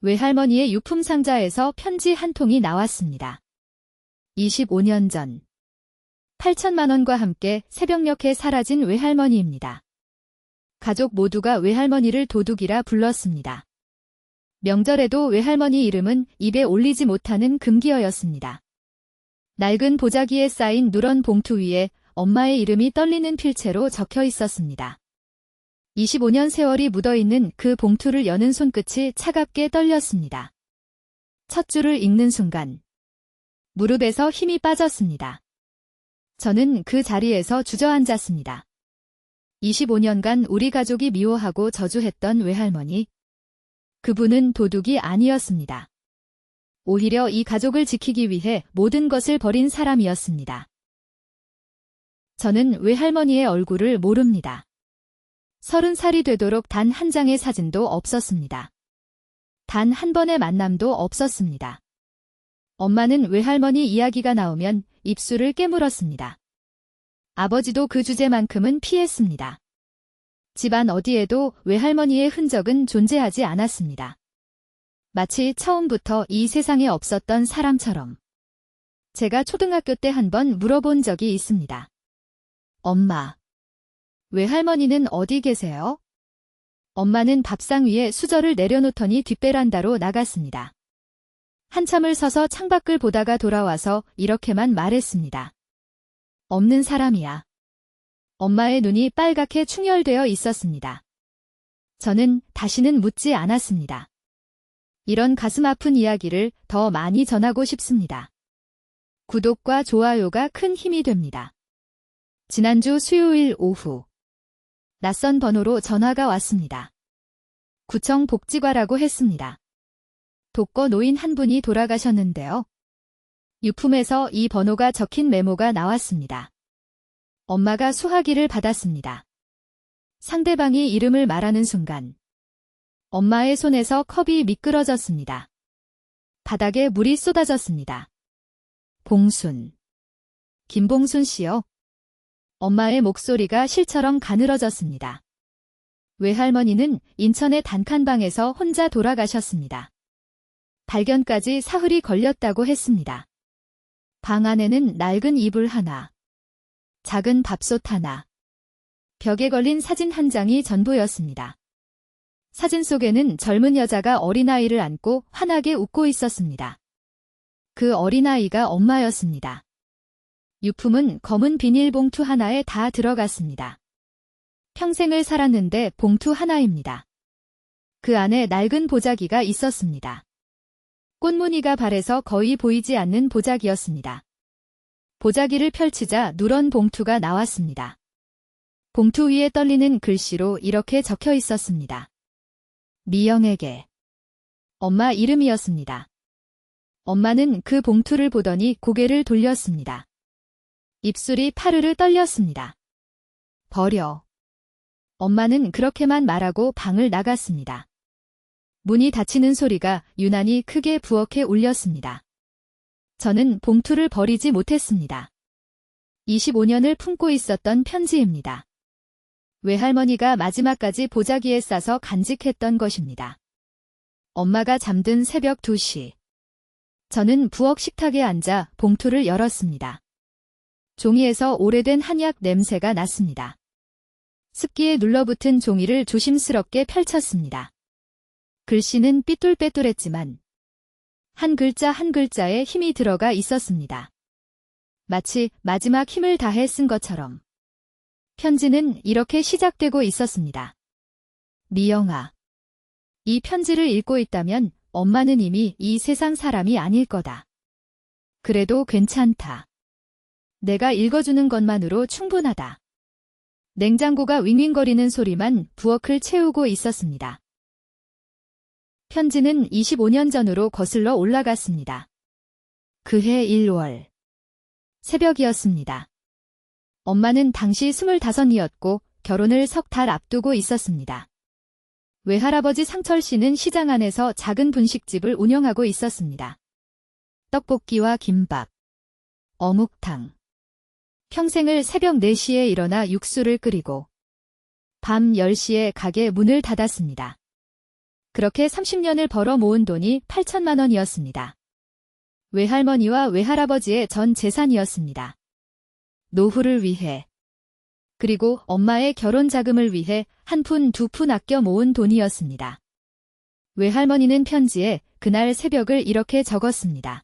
외할머니의 유품 상자에서 편지 한 통이 나왔습니다. 25년 전 8천만 원과 함께 새벽녘에 사라진 외할머니입니다. 가족 모두가 외할머니를 도둑이라 불렀습니다. 명절에도 외할머니 이름은 입에 올리지 못하는 금기어였습니다. 낡은 보자기에 쌓인 누런 봉투 위에 엄마의 이름이 떨리는 필체로 적혀 있었습니다. 25년 세월이 묻어있는 그 봉투를 여는 손끝이 차갑게 떨렸습니다. 첫 줄을 읽는 순간 무릎에서 힘이 빠졌습니다. 저는 그 자리에서 주저앉았습니다. 25년간 우리 가족이 미워하고 저주했던 외할머니. 그분은 도둑이 아니었습니다. 오히려 이 가족을 지키기 위해 모든 것을 버린 사람이었습니다. 저는 외할머니의 얼굴을 모릅니다. 서른 살이 되도록 단 한 장의 사진도 없었습니다. 단 한 번의 만남도 없었습니다. 엄마는 외할머니 이야기가 나오면 입술을 깨물었습니다. 아버지도 그 주제만큼은 피했습니다. 집안 어디에도 외할머니의 흔적은 존재하지 않았습니다. 마치 처음부터 이 세상에 없었던 사람처럼. 제가 초등학교 때 한 번 물어본 적이 있습니다. 엄마, 외할머니는 어디 계세요? 엄마는 밥상 위에 수저를 내려놓더니 뒷베란다로 나갔습니다. 한참을 서서 창밖을 보다가 돌아와서 이렇게만 말했습니다. 없는 사람이야. 엄마의 눈이 빨갛게 충혈되어 있었습니다. 저는 다시는 묻지 않았습니다. 이런 가슴 아픈 이야기를 더 많이 전하고 싶습니다. 구독과 좋아요가 큰 힘이 됩니다. 지난주 수요일 오후 낯선 번호로 전화가 왔습니다. 구청 복지과라고 했습니다. 독거 노인 한 분이 돌아가셨는데요. 유품에서 이 번호가 적힌 메모가 나왔습니다. 엄마가 수화기를 받았습니다. 상대방이 이름을 말하는 순간 엄마의 손에서 컵이 미끄러졌습니다. 바닥에 물이 쏟아졌습니다. 봉순. 김봉순 씨요. 엄마의 목소리가 실처럼 가늘어졌습니다. 외할머니는 인천의 단칸방에서 혼자 돌아가셨습니다. 발견까지 사흘이 걸렸다고 했습니다. 방 안에는 낡은 이불 하나, 작은 밥솥 하나, 벽에 걸린 사진 한 장이 전부였습니다. 사진 속에는 젊은 여자가 어린아이를 안고 환하게 웃고 있었습니다. 그 어린아이가 엄마였습니다. 유품은 검은 비닐봉투 하나에 다 들어갔습니다. 평생을 살았는데 봉투 하나입니다. 그 안에 낡은 보자기가 있었습니다. 꽃무늬가 발에서 거의 보이지 않는 보자기였습니다. 보자기를 펼치자 누런 봉투가 나왔습니다. 봉투 위에 떨리는 글씨로 이렇게 적혀 있었습니다. 미영에게 엄마 이름이었습니다. 엄마는 그 봉투를 보더니 고개를 돌렸습니다. 입술이 파르르 떨렸습니다. 버려. 엄마는 그렇게만 말하고 방을 나갔습니다. 문이 닫히는 소리가 유난히 크게 부엌에 울렸습니다. 저는 봉투를 버리지 못했습니다. 25년을 품고 있었던 편지입니다. 외할머니가 마지막까지 보자기에 싸서 간직했던 것입니다. 엄마가 잠든 새벽 2시. 저는 부엌 식탁에 앉아 봉투를 열었습니다. 종이에서 오래된 한약 냄새가 났습니다. 습기에 눌러붙은 종이를 조심스럽게 펼쳤습니다. 글씨는 삐뚤빼뚤했지만 한 글자 한 글자에 힘이 들어가 있었습니다. 마치 마지막 힘을 다해 쓴 것처럼. 편지는 이렇게 시작되고 있었습니다. 미영아. 이 편지를 읽고 있다면 엄마는 이미 이 세상 사람이 아닐 거다. 그래도 괜찮다. 내가 읽어주는 것만으로 충분하다. 냉장고가 윙윙거리는 소리만 부엌을 채우고 있었습니다. 편지는 25년 전으로 거슬러 올라갔습니다. 그해 1월. 새벽이었습니다. 엄마는 당시 25이었고 결혼을 석 달 앞두고 있었습니다. 외할아버지 상철 씨는 시장 안에서 작은 분식집을 운영하고 있었습니다. 떡볶이와 김밥, 어묵탕, 평생을 새벽 4시에 일어나 육수를 끓이고 밤 10시에 가게 문을 닫았습니다. 그렇게 30년을 벌어 모은 돈이 8천만 원이었습니다. 외할머니와 외할아버지의 전 재산이었습니다. 노후를 위해 그리고 엄마의 결혼 자금을 위해 한 푼 두푼 아껴 모은 돈이었습니다. 외할머니는 편지에 그날 새벽을 이렇게 적었습니다.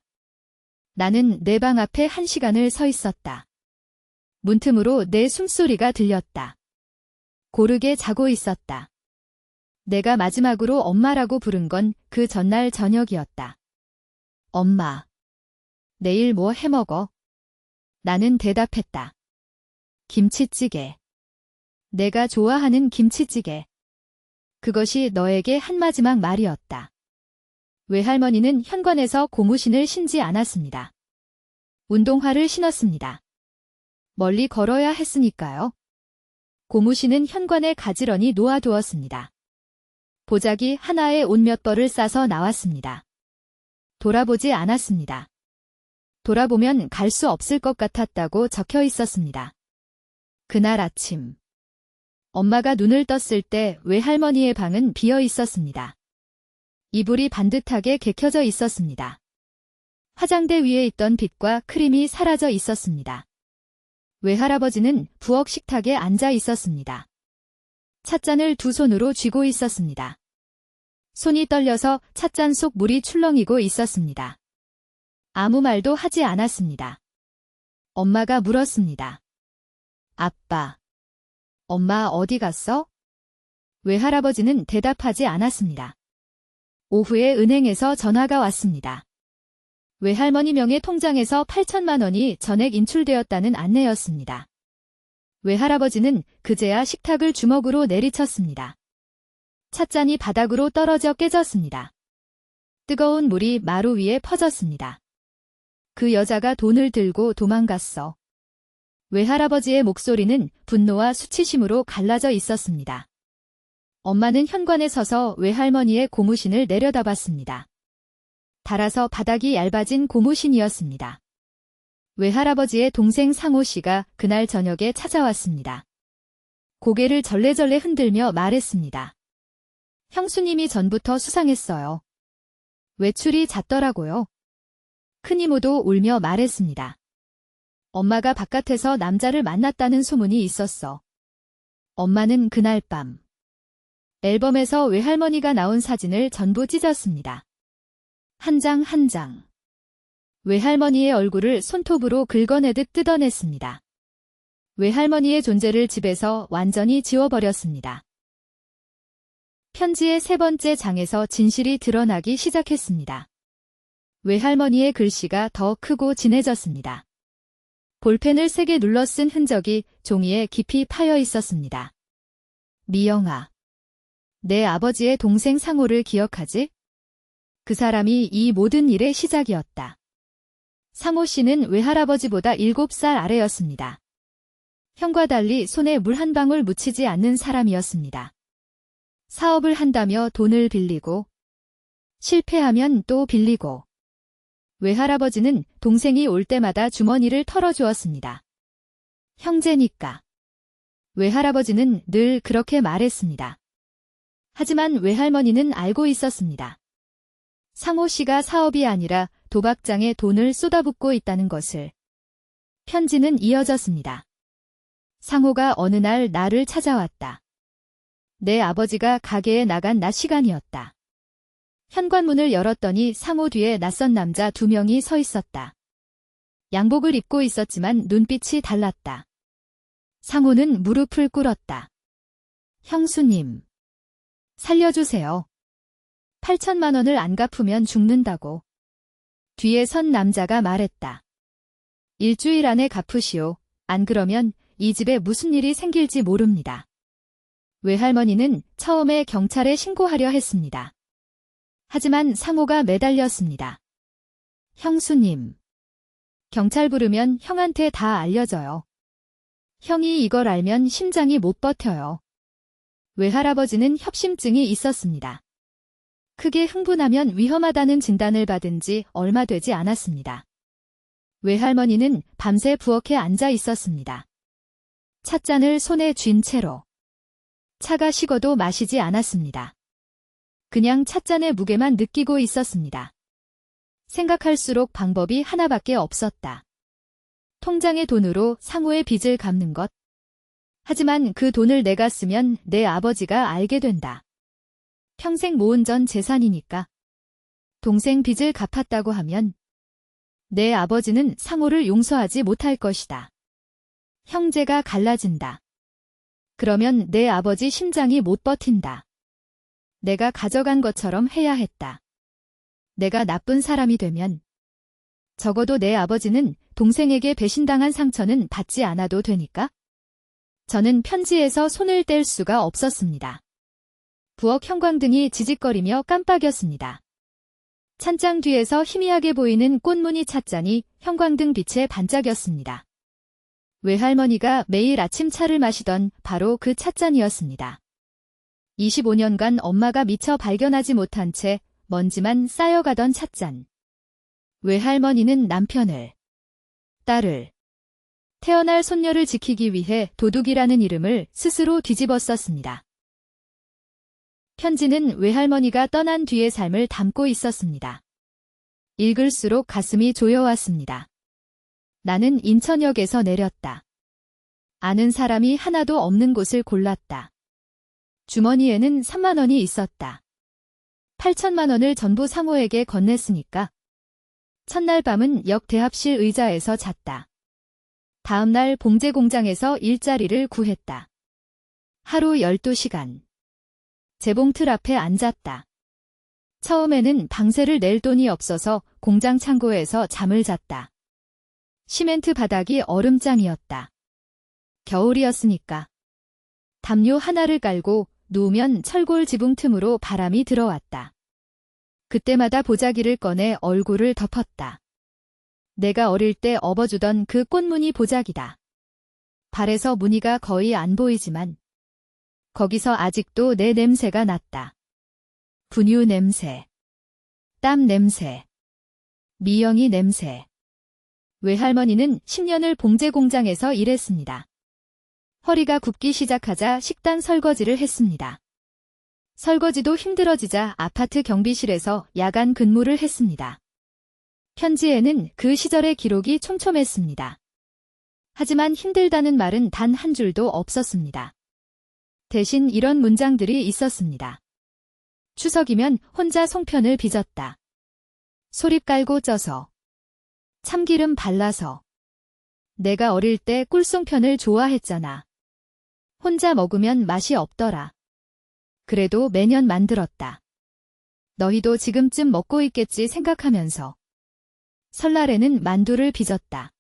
나는 내 방 앞에 한 시간을 서 있었다. 문틈으로 내 숨소리가 들렸다. 고르게 자고 있었다. 내가 마지막으로 엄마라고 부른 건 그 전날 저녁이었다. 엄마. 내일 뭐 해먹어? 나는 대답했다. 김치찌개. 내가 좋아하는 김치찌개. 그것이 너에게 한 마지막 말이었다. 외할머니는 현관에서 고무신을 신지 않았습니다. 운동화를 신었습니다. 멀리 걸어야 했으니까요. 고무신은 현관에 가지런히 놓아두었습니다. 보자기 하나에 옷몇 벌을 싸서 나왔습니다. 돌아보지 않았습니다. 돌아보면 갈 수 없을 것 같았다고 적혀 있었습니다. 그날 아침. 엄마가 눈을 떴을 때 외할머니의 방은 비어 있었습니다. 이불이 반듯하게 개켜져 있었습니다. 화장대 위에 있던 빛과 크림이 사라져 있었습니다. 외할아버지는 부엌 식탁에 앉아 있었습니다. 찻잔을 두 손으로 쥐고 있었습니다. 손이 떨려서 찻잔 속 물이 출렁이고 있었습니다. 아무 말도 하지 않았습니다. 엄마가 물었습니다. 아빠. 엄마 어디 갔어? 외할아버지는 대답하지 않았습니다. 오후에 은행에서 전화가 왔습니다. 외할머니 명의 통장에서 8천만 원이 전액 인출되었다는 안내였습니다. 외할아버지는 그제야 식탁을 주먹으로 내리쳤습니다. 찻잔이 바닥으로 떨어져 깨졌습니다. 뜨거운 물이 마루 위에 퍼졌습니다. 그 여자가 돈을 들고 도망갔어. 외할아버지의 목소리는 분노와 수치심으로 갈라져 있었습니다. 엄마는 현관에 서서 외할머니의 고무신을 내려다봤습니다. 달아서 바닥이 얇아진 고무신이었습니다. 외할아버지의 동생 상호 씨가 그날 저녁에 찾아왔습니다. 고개를 절레절레 흔들며 말했습니다. 형수님이 전부터 수상했어요. 외출이 잦더라고요. 큰이모도 울며 말했습니다. 엄마가 바깥에서 남자를 만났다는 소문이 있었어. 엄마는 그날 밤 앨범에서 외할머니가 나온 사진을 전부 찢었습니다. 한 장 한 장. 외할머니의 얼굴을 손톱으로 긁어내듯 뜯어냈습니다. 외할머니의 존재를 집에서 완전히 지워버렸습니다. 편지의 세 번째 장에서 진실이 드러나기 시작했습니다. 외할머니의 글씨가 더 크고 진해졌습니다. 볼펜을 세게 눌러 쓴 흔적이 종이에 깊이 파여 있었습니다. 미영아. 내 아버지의 동생 상호를 기억하지? 그 사람이 이 모든 일의 시작이었다. 상호 씨는 외할아버지보다 7살 아래였습니다. 형과 달리 손에 물 한 방울 묻히지 않는 사람이었습니다. 사업을 한다며 돈을 빌리고 실패하면 또 빌리고 외할아버지는 동생이 올 때마다 주머니를 털어주었습니다. 형제니까. 외할아버지는 늘 그렇게 말했습니다. 하지만 외할머니는 알고 있었습니다. 상호 씨가 사업이 아니라 도박장에 돈을 쏟아붓고 있다는 것을. 편지는 이어졌습니다. 상호가 어느 날 나를 찾아왔다. 내 아버지가 가게에 나간 낮 시간이었다. 현관문을 열었더니 상호 뒤에 낯선 남자 두 명이 서 있었다. 양복을 입고 있었지만 눈빛이 달랐다. 상호는 무릎을 꿇었다. 형수님. 살려주세요. 8천만 원을 안 갚으면 죽는다고. 뒤에 선 남자가 말했다. 일주일 안에 갚으시오. 안 그러면 이 집에 무슨 일이 생길지 모릅니다. 외할머니는 처음에 경찰에 신고하려 했습니다. 하지만 상호가 매달렸습니다. 형수님. 경찰 부르면 형한테 다 알려져요. 형이 이걸 알면 심장이 못 버텨요. 외할아버지는 협심증이 있었습니다. 크게 흥분하면 위험하다는 진단을 받은 지 얼마 되지 않았습니다. 외할머니는 밤새 부엌에 앉아 있었습니다. 찻잔을 손에 쥔 채로. 차가 식어도 마시지 않았습니다. 그냥 찻잔의 무게만 느끼고 있었습니다. 생각할수록 방법이 하나밖에 없었다. 통장의 돈으로 상호의 빚을 갚는 것. 하지만 그 돈을 내가 쓰면 내 아버지가 알게 된다. 평생 모은 전 재산이니까. 동생 빚을 갚았다고 하면 내 아버지는 상호를 용서하지 못할 것이다. 형제가 갈라진다. 그러면 내 아버지 심장이 못 버틴다. 내가 가져간 것처럼 해야 했다. 내가 나쁜 사람이 되면 적어도 내 아버지는 동생에게 배신당한 상처는 받지 않아도 되니까? 저는 편지에서 손을 뗄 수가 없었습니다. 부엌 형광등이 지직거리며 깜빡였습니다. 찬장 뒤에서 희미하게 보이는 꽃무늬 찻잔이 형광등 빛에 반짝였습니다. 외할머니가 매일 아침 차를 마시던 바로 그 찻잔이었습니다. 25년간 엄마가 미처 발견하지 못한 채 먼지만 쌓여가던 찻잔. 외할머니는 남편을, 딸을, 태어날 손녀를 지키기 위해 도둑이라는 이름을 스스로 뒤집어 썼습니다. 편지는 외할머니가 떠난 뒤의 삶을 담고 있었습니다. 읽을수록 가슴이 조여왔습니다. 나는 인천역에서 내렸다. 아는 사람이 하나도 없는 곳을 골랐다. 주머니에는 3만 원이 있었다. 8천만 원을 전부 상호에게 건넸으니까. 첫날 밤은 역 대합실 의자에서 잤다. 다음날 봉제 공장에서 일자리를 구했다. 하루 12시간. 재봉 틀 앞에 앉았다. 처음에는 방세를 낼 돈이 없어서 공장 창고에서 잠을 잤다. 시멘트 바닥이 얼음장이었다. 겨울이었으니까. 담요 하나를 깔고 누우면 철골 지붕 틈으로 바람이 들어왔다. 그때마다 보자기를 꺼내 얼굴을 덮었다. 내가 어릴 때 업어주던 그 꽃무늬 보자기다. 발에서 무늬가 거의 안 보이지만 거기서 아직도 내 냄새가 났다. 분유 냄새, 땀 냄새, 미영이 냄새. 외할머니는 10년을 봉제 공장에서 일했습니다. 허리가 굽기 시작하자 식단 설거지를 했습니다. 설거지도 힘들어지자 아파트 경비실에서 야간 근무를 했습니다. 편지에는 그 시절의 기록이 촘촘했습니다. 하지만 힘들다는 말은 단 한 줄도 없었습니다. 대신 이런 문장들이 있었습니다. 추석이면 혼자 송편을 빚었다. 소립 깔고 쪄서. 참기름 발라서. 내가 어릴 때 꿀송편을 좋아했잖아. 혼자 먹으면 맛이 없더라. 그래도 매년 만들었다. 너희도 지금쯤 먹고 있겠지 생각하면서. 설날에는 만두를 빚었다.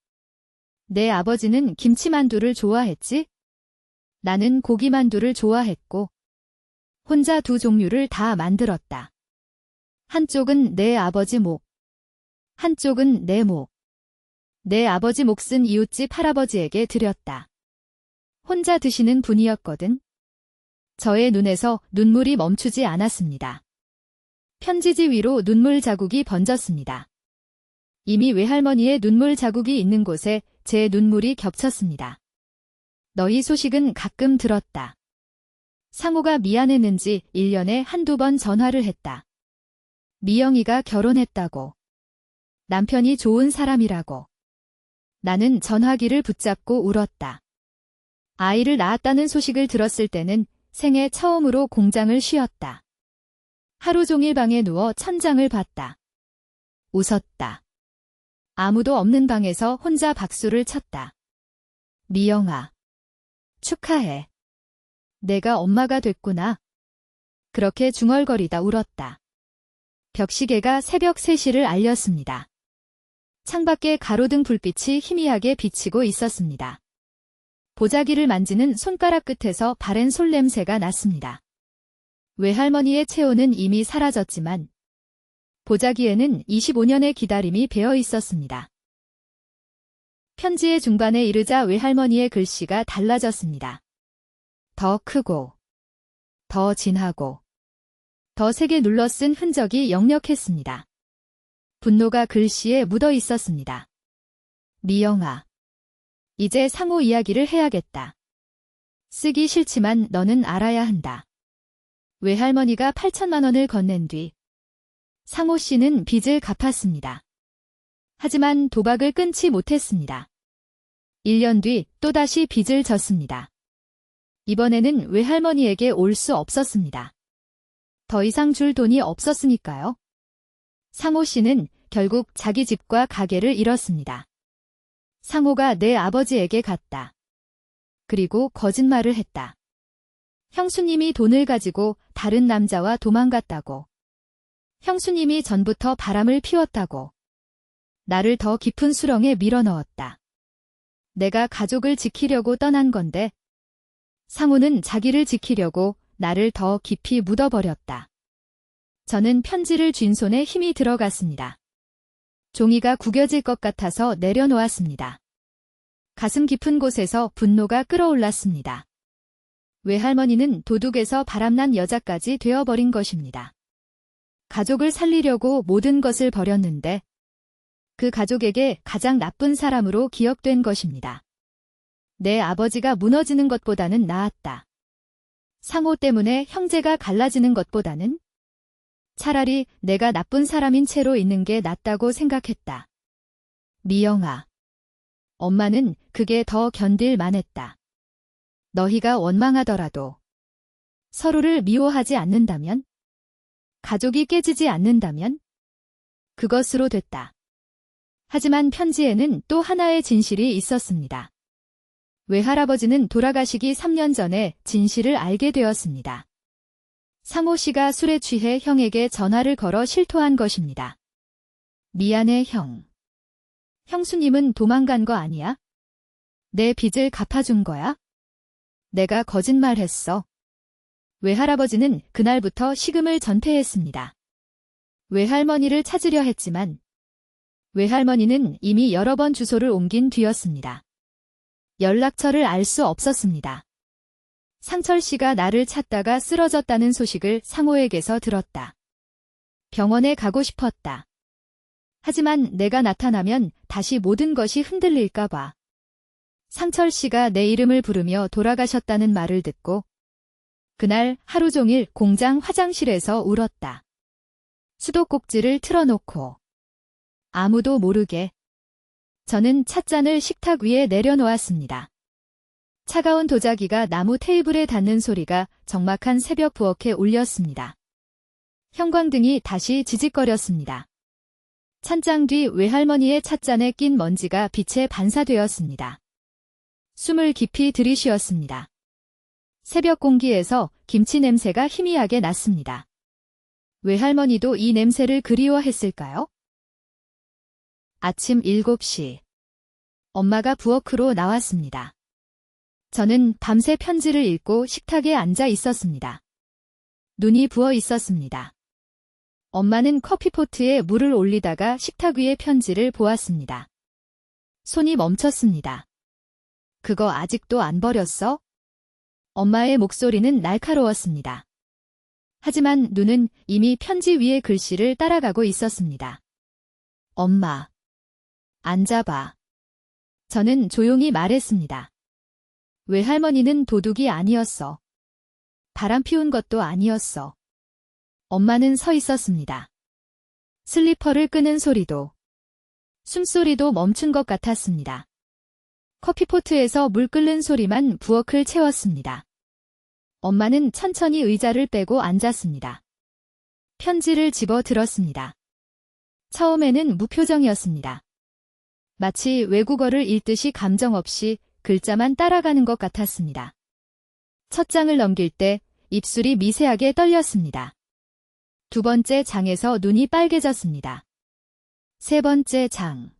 내 아버지는 김치만두를 좋아했지? 나는 고기만두를 좋아했고, 혼자 두 종류를 다 만들었다. 한쪽은 내 아버지 목, 한쪽은 내 목. 내 아버지 몫은 이웃집 할아버지에게 드렸다. 혼자 드시는 분이었거든. 저의 눈에서 눈물이 멈추지 않았습니다. 편지지 위로 눈물 자국이 번졌습니다. 이미 외할머니의 눈물 자국이 있는 곳에 제 눈물이 겹쳤습니다. 너희 소식은 가끔 들었다. 상우가 미안했는지 1년에 한두 번 전화를 했다. 미영이가 결혼했다고. 남편이 좋은 사람이라고. 나는 전화기를 붙잡고 울었다. 아이를 낳았다는 소식을 들었을 때는 생애 처음으로 공장을 쉬었다. 하루 종일 방에 누워 천장을 봤다. 웃었다. 아무도 없는 방에서 혼자 박수를 쳤다. 미영아. 축하해. 내가 엄마가 됐구나. 그렇게 중얼거리다 울었다. 벽시계가 새벽 3시를 알렸습니다. 창밖에 가로등 불빛이 희미하게 비치고 있었습니다. 보자기를 만지는 손가락 끝에서 바랜 솔냄새가 났습니다. 외할머니의 체온은 이미 사라졌지만 보자기에는 25년의 기다림이 배어 있었습니다. 편지의 중반에 이르자 외할머니의 글씨가 달라졌습니다. 더 크고, 더 진하고, 더 세게 눌러 쓴 흔적이 역력했습니다. 분노가 글씨에 묻어 있었습니다. 미영아. 이제 상호 이야기를 해야겠다. 쓰기 싫지만 너는 알아야 한다. 외할머니가 8천만 원을 건넨 뒤 상호 씨는 빚을 갚았습니다. 하지만 도박을 끊지 못했습니다. 1년 뒤 또다시 빚을 졌습니다. 이번에는 외할머니에게 올 수 없었습니다. 더 이상 줄 돈이 없었으니까요. 상호 씨는 결국 자기 집과 가게를 잃었습니다. 상호가 내 아버지에게 갔다. 그리고 거짓말을 했다. 형수님이 돈을 가지고 다른 남자와 도망갔다고. 형수님이 전부터 바람을 피웠다고. 나를 더 깊은 수렁에 밀어넣었다. 내가 가족을 지키려고 떠난 건데 상호는 자기를 지키려고 나를 더 깊이 묻어버렸다. 저는 편지를 쥔 손에 힘이 들어갔습니다. 종이가 구겨질 것 같아서 내려놓았습니다. 가슴 깊은 곳에서 분노가 끌어올랐습니다. 외할머니는 도둑에서 바람난 여자까지 되어버린 것입니다. 가족을 살리려고 모든 것을 버렸는데 그 가족에게 가장 나쁜 사람으로 기억된 것입니다. 내 아버지가 무너지는 것보다는 나았다. 상호 때문에 형제가 갈라지는 것보다는 차라리 내가 나쁜 사람인 채로 있는 게 낫다고 생각했다. 미영아. 엄마는 그게 더 견딜 만했다. 너희가 원망하더라도 서로를 미워하지 않는다면 가족이 깨지지 않는다면 그것으로 됐다. 하지만 편지에는 또 하나의 진실이 있었습니다. 외할아버지는 돌아가시기 3년 전에 진실을 알게 되었습니다. 상호 씨가 술에 취해 형에게 전화를 걸어 실토한 것입니다. 미안해 형. 형수님은 도망간 거 아니야? 내 빚을 갚아준 거야? 내가 거짓말했어. 외할아버지는 그날부터 식음을 전폐했습니다. 외할머니를 찾으려 했지만 외할머니는 이미 여러 번 주소를 옮긴 뒤였습니다. 연락처를 알 수 없었습니다. 상철 씨가 나를 찾다가 쓰러졌다는 소식을 상호에게서 들었다. 병원에 가고 싶었다. 하지만 내가 나타나면 다시 모든 것이 흔들릴까봐. 상철 씨가 내 이름을 부르며 돌아가셨다는 말을 듣고 그날 하루 종일 공장 화장실에서 울었다. 수도꼭지를 틀어놓고 아무도 모르게 저는 찻잔을 식탁 위에 내려놓았습니다. 차가운 도자기가 나무 테이블에 닿는 소리가 적막한 새벽 부엌에 울렸습니다. 형광등이 다시 지직거렸습니다. 찬장 뒤 외할머니의 찻잔에 낀 먼지가 빛에 반사되었습니다. 숨을 깊이 들이쉬었습니다. 새벽 공기에서 김치 냄새가 희미하게 났습니다. 외할머니도 이 냄새를 그리워했을까요? 아침 7시. 엄마가 부엌으로 나왔습니다. 저는 밤새 편지를 읽고 식탁에 앉아 있었습니다. 눈이 부어 있었습니다. 엄마는 커피포트에 물을 올리다가 식탁 위에 편지를 보았습니다. 손이 멈췄습니다. 그거 아직도 안 버렸어? 엄마의 목소리는 날카로웠습니다. 하지만 눈은 이미 편지 위의 글씨를 따라가고 있었습니다. 엄마. 앉아봐. 저는 조용히 말했습니다. 외할머니는 도둑이 아니었어. 바람 피운 것도 아니었어. 엄마는 서 있었습니다. 슬리퍼를 끄는 소리도, 숨소리도 멈춘 것 같았습니다. 커피포트에서 물 끓는 소리만 부엌을 채웠습니다. 엄마는 천천히 의자를 빼고 앉았습니다. 편지를 집어 들었습니다. 처음에는 무표정이었습니다. 마치 외국어를 읽듯이 감정 없이 글자만 따라가는 것 같았습니다. 첫 장을 넘길 때 입술이 미세하게 떨렸습니다. 두 번째 장에서 눈이 빨개졌습니다. 세 번째 장.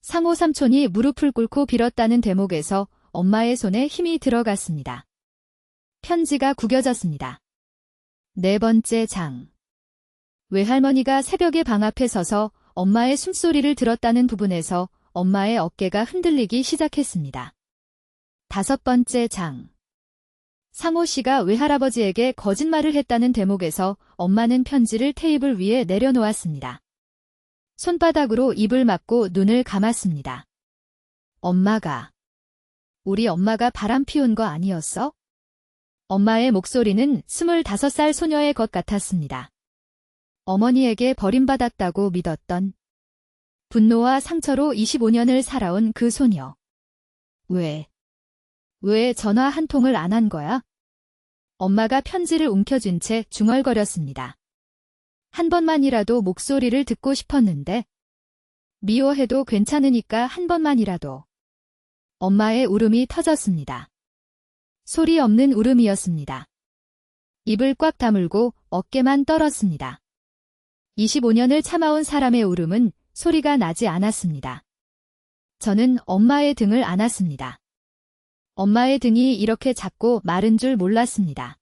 상호 삼촌이 무릎을 꿇고 빌었다는 대목에서 엄마의 손에 힘이 들어갔습니다. 편지가 구겨졌습니다. 네 번째 장. 외할머니가 새벽에 방 앞에 서서 엄마의 숨소리를 들었다는 부분에서 엄마의 어깨가 흔들리기 시작했습니다. 다섯 번째 장. 상호 씨가 외할아버지에게 거짓말을 했다는 대목에서 엄마는 편지를 테이블 위에 내려놓았습니다. 손바닥으로 입을 막고 눈을 감았습니다. 엄마가. 우리 엄마가 바람 피운 거 아니었어? 엄마의 목소리는 25살 소녀의 것 같았습니다. 어머니에게 버림받았다고 믿었던 분노와 상처로 25년을 살아온 그 소녀. 왜? 왜 전화 한 통을 안 한 거야? 엄마가 편지를 움켜쥔 채 중얼거렸습니다. 한 번만이라도 목소리를 듣고 싶었는데, 미워해도 괜찮으니까 한 번만이라도. 엄마의 울음이 터졌습니다. 소리 없는 울음이었습니다. 입을 꽉 다물고 어깨만 떨었습니다. 25년을 참아온 사람의 울음은 소리가 나지 않았습니다. 저는 엄마의 등을 안았습니다. 엄마의 등이 이렇게 작고 마른 줄 몰랐습니다.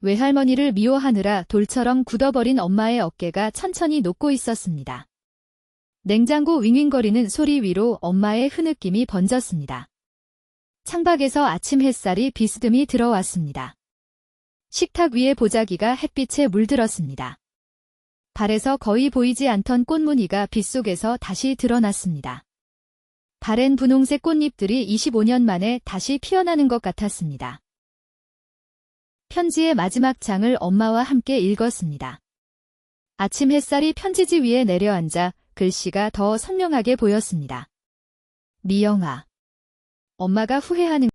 외할머니를 미워하느라 돌처럼 굳어버린 엄마의 어깨가 천천히 녹고 있었습니다. 냉장고 윙윙거리는 소리 위로 엄마의 흐느낌이 번졌습니다. 창밖에서 아침 햇살이 비스듬히 들어왔습니다. 식탁 위의 보자기가 햇빛에 물들었습니다. 발에서 거의 보이지 않던 꽃무늬가 빗속에서 다시 드러났습니다. 바랜 분홍색 꽃잎들이 25년 만에 다시 피어나는 것 같았습니다. 편지의 마지막 장을 엄마와 함께 읽었습니다. 아침 햇살이 편지지 위에 내려앉아 글씨가 더 선명하게 보였습니다. 미영아. 엄마가 후회하는